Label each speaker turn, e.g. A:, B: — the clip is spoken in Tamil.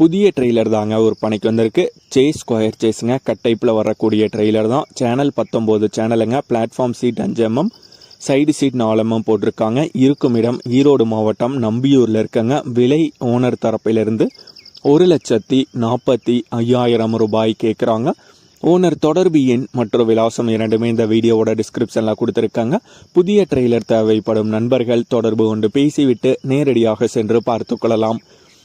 A: புதிய ட்ரெய்லர் தாங்க ஒரு பணிக்கு வந்திருக்கு. சேஸ் ஸ்கொயர் சேஸுங்க கட்டைப்பில் வரக்கூடிய ட்ரெய்லர் தான். சேனல் பத்தொம்போது சேனலுங்க பிளாட்ஃபார்ம் சீட் அஞ்சு எம்எம் சைடு சீட் நாலு எம்எம் போட்டிருக்காங்க. இருக்கும் இடம் ஈரோடு மாவட்டம் நம்பியூரில் இருக்கங்க. விலை ஓனர் தரப்பிலிருந்து ஒரு லட்சத்தி நாற்பத்தி ஐயாயிரம் ரூபாய் கேட்குறாங்க ஓனர் தொடர்பு எண் மற்றும் விலாசம் இரண்டுமே இந்த வீடியோவோட டிஸ்கிரிப்ஷனில் கொடுத்துருக்காங்க. புதிய ட்ரெய்லர் தேவைப்படும் நண்பர்கள் தொடர்பு கொண்டு பேசிவிட்டு நேரடியாக சென்று பார்த்து கொள்ளலாம்.